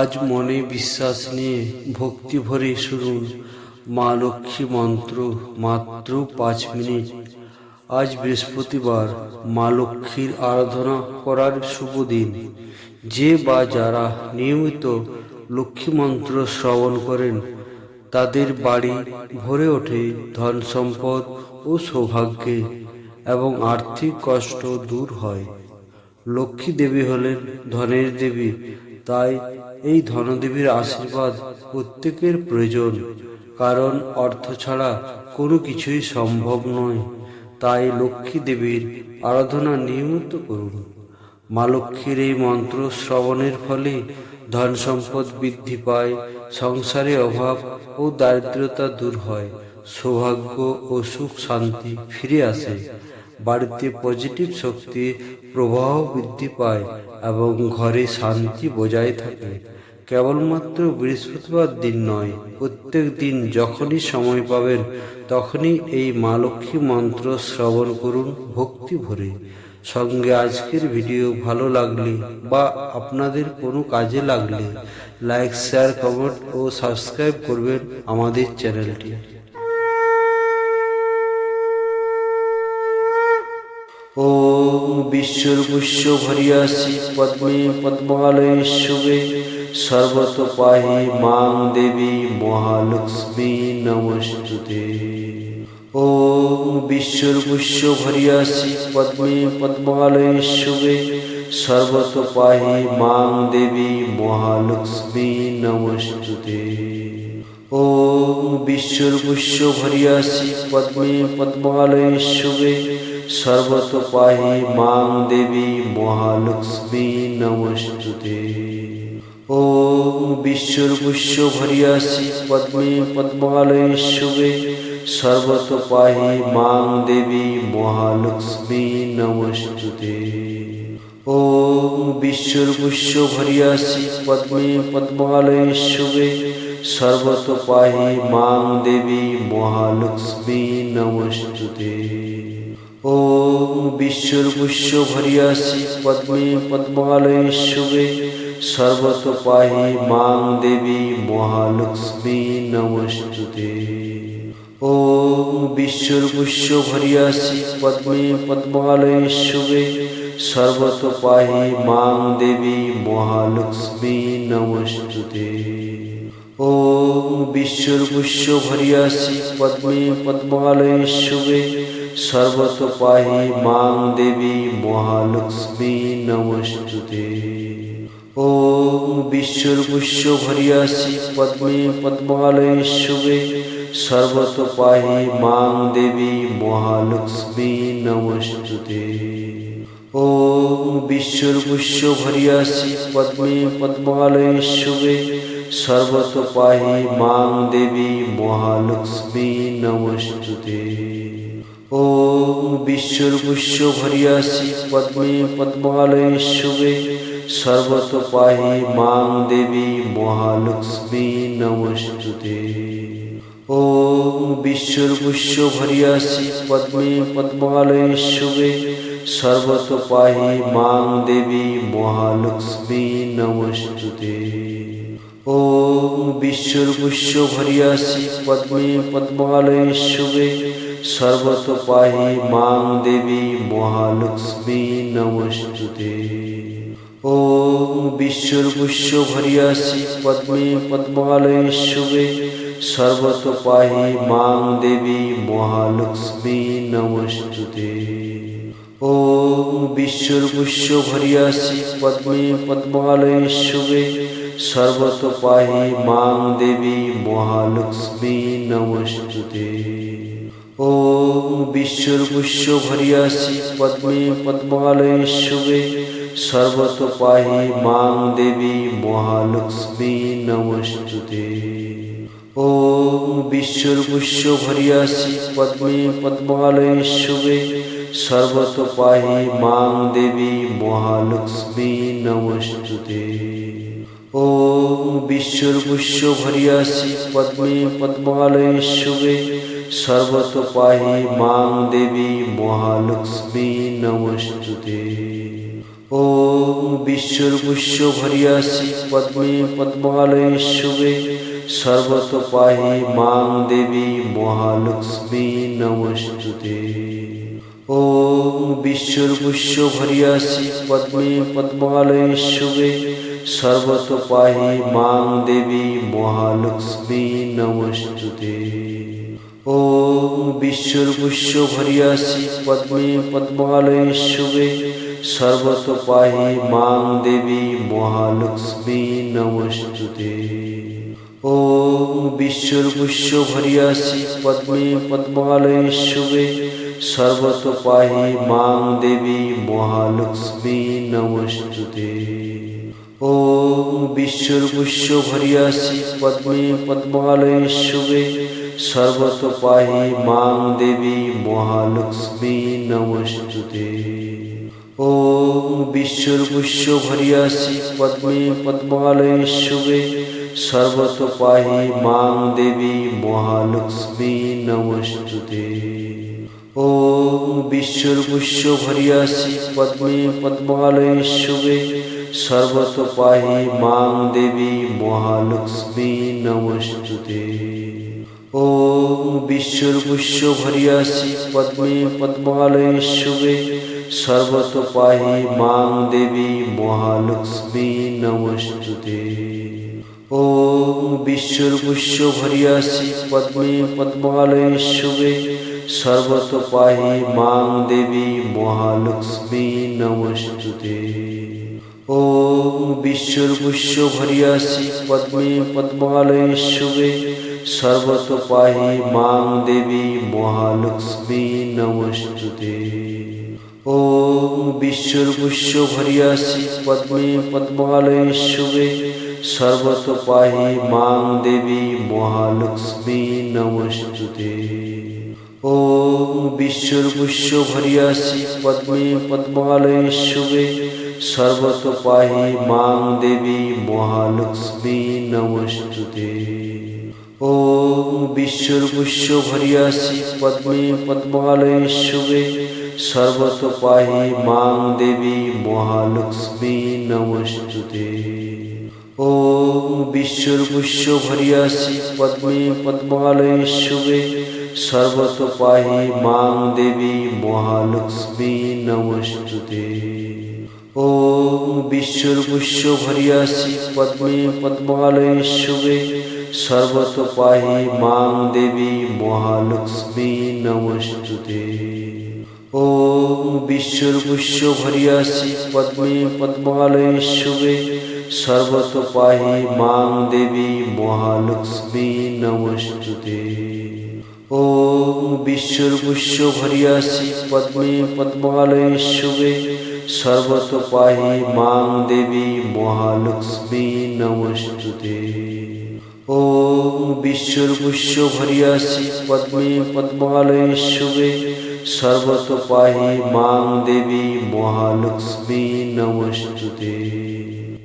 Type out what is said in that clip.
আজ মনে বিশ্বাস নিয়ে ভক্তি ভরে শুনুন। মা লক্ষ্মী মন্ত্র মাত্র পাঁচ মিনিট। আজ বৃহস্পতিবার মা লক্ষ্মীর আরাধনা করার শুভ দিন। যে বা যারা নিয়মিত লক্ষ্মী মন্ত্র শ্রবণ করেন, তাদের বাড়ি ভরে ওঠে ধন সম্পদ ও সৌভাগ্যে এবং আর্থিক কষ্ট দূর হয়। লক্ষ্মী দেবী হলেন ধনের দেবী। তাই এই ধনদেবীর আশীর্বাদ প্রত্যেকের প্রয়োজন। কারণ অর্থ ছাড়া কোনো কিছুই সম্ভব নয়। তাই লক্ষ্মী দেবীর আরাধনা নিয়মিত করুন। মা লক্ষ্মীর এই মন্ত্র শ্রবণের ফলে ধন সম্পদ বৃদ্ধি পায়, সংসারে অভাব ও দারিদ্রতা দূর হয়, সৌভাগ্য ও সুখ শান্তি ফিরে আসে। বাড়িতে পজিটিভ শক্তি, প্রবাহ বৃদ্ধি পায় এবং ঘরে শান্তি বজায় থাকে। কেবলমাত্র বৃহস্পতিবার দিন নয়, প্রত্যেক দিন যখনই সময় পাবেন, তখনই এই মা লক্ষ্মী মন্ত্র শ্রবণ করুন, ভক্তি ভরে। সঙ্গে আজকের ভিডিও ভালো লাগলে বা আপনাদের কোনো কাজে লাগলে লাইক শেয়ার কমেন্ট ও সাবস্ক্রাইব করবেন আমাদের চ্যানেলটি। ॐ विश्वर्पुष्य भर्यासि पद्मे पद्मालये शुभे सर्वतो पाहि मां देवी महालक्ष्मी नमस्तुते ॐ विश्वर्पुष्य भर्यासि पद्मे पद्मालये शुभे सर्वतो पाहि मां देवी महालक्ष्मी नमस्तुते ॐ विश्वर्पुष्य भर्यासि पद्मे पद्मालये शुभे সর্বত পাহি মাং দেবী মহালক্ষ্মী নমস্তুতে ওম বিশ্বর্পুষ্য ভরিয়াসি পদ্মে পদ্মালয়ে শুভে সর্বত পাহি মাং দেবী মহালক্ষ্মী নমস্তুতে ওম বিশ্বর্পুষ্য ভরিয়াসি পদ্মে পদ্মালয়ে শুভে সর্বতোপাহি মাং দেবী মহালক্ষ্মী নমস্তুতে। ও ওম বিশ্বর্গুষ্য ভরিয়াসি পদ্মে পদ্মালয়ে শুভে সর্বতোপাহি মাং দেবী মহালক্ষ্মী নমস্তুতে। ও ওম বিশ্বর্গুষ্য ভরিয়াসি পদ্মে পদ্মালয়ে শুভে সর্বতোপাহি মাং দেবী মহালক্ষ্মী নমস্তুতে। ওম বিশ্বর্পুষ্য ভরিয়াসি পদ্মে পদ্মালয়ে শুভে সর্বত পাহি মাং দেবী মহালক্ষ্মী নমস্তুতে। ওম বিশ্বর্পুষ্য ভরিয়াসি পদ্মে পদ্মালয়ে শুভে সর্বত পাহি মাং দেবী মহালক্ষ্মী নমস্তুতে। ওম বিশ্বর্পুষ্য ভরিয়াসি পদ্মে পদ্মালয়ে শুভে সর্বতোপাহী মাং দেবী মহালক্ষ্মী নমস্তুতে। ওম বিশ্বর্পুষ্য ভরিয়াসি পদ্মে পদ্মালয়ে শুভে সর্বতোপাহী মাং দেবী মহালক্ষ্মী নমস্তুতে। ওম বিশ্বর্পুষ্য ভরিয়াসি পদ্মে পদ্মালয়ে শুভে সর্বতোপাহী মাং দেবী মহালক্ষ্মী নমস্তুতে। বিশ্বর পুষ্য ভরিয়াসি পদ্মে পদ্মালয়ে শুভে সর্বত পাহি মাং দেবী মহালক্ষ্মী নমস্তুতে। ও বিশ্বর পুষ্য ভরিয়াসি পদ্মে পদ্মালয়ে শুভে সর্বত পাহি মাং দেবী মহালক্ষ্মী নমস্তুতে। ও বিশ্বর বিশ্বর্বুষ্য ভরিয়াসি পদ্মে পদ্মালয়ে শুভে সর্বত পাহি মাং দেবী মহালক্ষ্মী নমস্তুতে। ও বিশ্বর বিশ্বর্বুষ্য ভরিয়াসি পদ্মে পদ্মালয়ে শুভে সর্বত পাহি মাং দেবী মহালক্ষ্মী নমস্তুতে। ও বিশ্বর বিশ্বর্বুষ্য ভরিয়াসি পদ্মে পদ্মালয়ে শুভে সর্বতোপাহি মাম দেবী মহালক্ষ্মী নমস্তুতে। ও বিশ্বর্ভুষ্য ভরিয়াসি পদ্মে পদ্মালয়ে শুভে সর্বতোপাহি মাম দেবী মহালক্ষ্মী নমস্তুতে। ও বিশ্বর্ভুষ্য ভরিয়াসি পদ্মে পদ্মালয়ে শুভে সর্বতোপাহি মাম দেবী মহালক্ষ্মী নমস্তুতে। ওম বিশ্বরপুষ্য ভরিয়াসি পদ্মে পদ্মালয়ে শুভে সর্বত পাহি মাং দেবী মহালক্ষ্মী নমস্তুতে ওম বিশ্বরপুষ্য ভরিয়াসি পদ্মে পদ্মালয়ে শুভে সর্বত পাহি মাং দেবী মহালক্ষ্মী নমস্তুতে ওম বিশ্বরপুষ্য ভরিয়াসি পদ্মে পদ্মালয়ে শুভে সর্বত পাহি মাং দেবী মহালক্ষ্মী নমস্তুতে ওম বিশ্বরপুষ্য ভরিয়াসি পদ্মে পদ্মালয়ে শুভে সর্বত পাহি মাং দেবী মহালক্ষ্মী নমস্তুতে ওম বিশ্বরপুষ্য ভরিয়াসি পদ্মে পদ্মালয়ে শুভে সর্বত পাহি মাং দেবী মহালক্ষ্মী নমস্তুতে। ওম বিশ্বরপুষ্য ভরিয়াসি পদ্মে পদ্মালয়ে শুভে সর্বতপাহি মাং দেবী মহালক্ষ্মী নমস্তুতে। ওম বিশ্বরপুষ্য ভরিয়াসি পদ্মে পদ্মালয়ে শুভে সর্বতপাহি মাং দেবী মহালক্ষ্মী নমস্তুতে। ওম বিশ্বরপুষ্য ভরিয়াসি পদ্মে পদ্মালয়ে শুভে সর্বত পাহি মাং দেবী মহালক্ষ্মী নমস্তুতে ওম বিশ্বরপুষ্য ভরিয়াসি পদ্মে পদ্মালয়ে শুভে সর্বত পাহি মাং দেবী মহালক্ষ্মী নমস্তুতে ওম বিশ্বরপুষ্য ভরিয়াসি পদ্মে পদ্মালয়ে শুভে সর্বত পাহি মাং দেবী মহালক্ষ্মী নমস্তুতে। ওম বিশ্বরপুষ্য ভরিয়াসি পদ্মে পদ্মালয়ে শুভে সর্বত পাহি মাং দেবী মহালক্ষ্মী নমস্তুতে। ওম বিশ্বরপুষ্য ভরিয়াসি পদ্মে পদ্মালয়ে শুভে সর্বত পাহি মাং দেবী মহালক্ষ্মী নমস্তুতে। ওম বিশ্বরপুষ্য ভরিয়াসি পদ্মে পদ্মালয়ে শুভে সর্বত পাহি মাং দেবী মহালক্ষ্মী নমস্তুতে ওম বিশ্বরপুষ্য ভরিয়াসি পদ্মে পদ্মালয়ে শুভে সর্বত পাহি মাং দেবী মহালক্ষ্মী নমস্তুতে ওম বিশ্বরপুষ্য ভরিয়াসি পদ্মে পদ্মালয়ে শুভে সর্বত পাহি মাং দেবী মহালক্ষ্মী নমস্তুতে। ওম বিশ্বরপুষ্য ভরিয়াসি পদ্মে পদ্মালয়ে শুভে সর্বত পাহি মাং দেবী মহালক্ষ্মী নমস্তুতে। ওম বিশ্বরপুষ্য ভরিয়াসি পদ্মে পদ্মালয়ে শুভে সর্বত পাহি মাং দেবী মহালক্ষ্মী নমস্তুতে।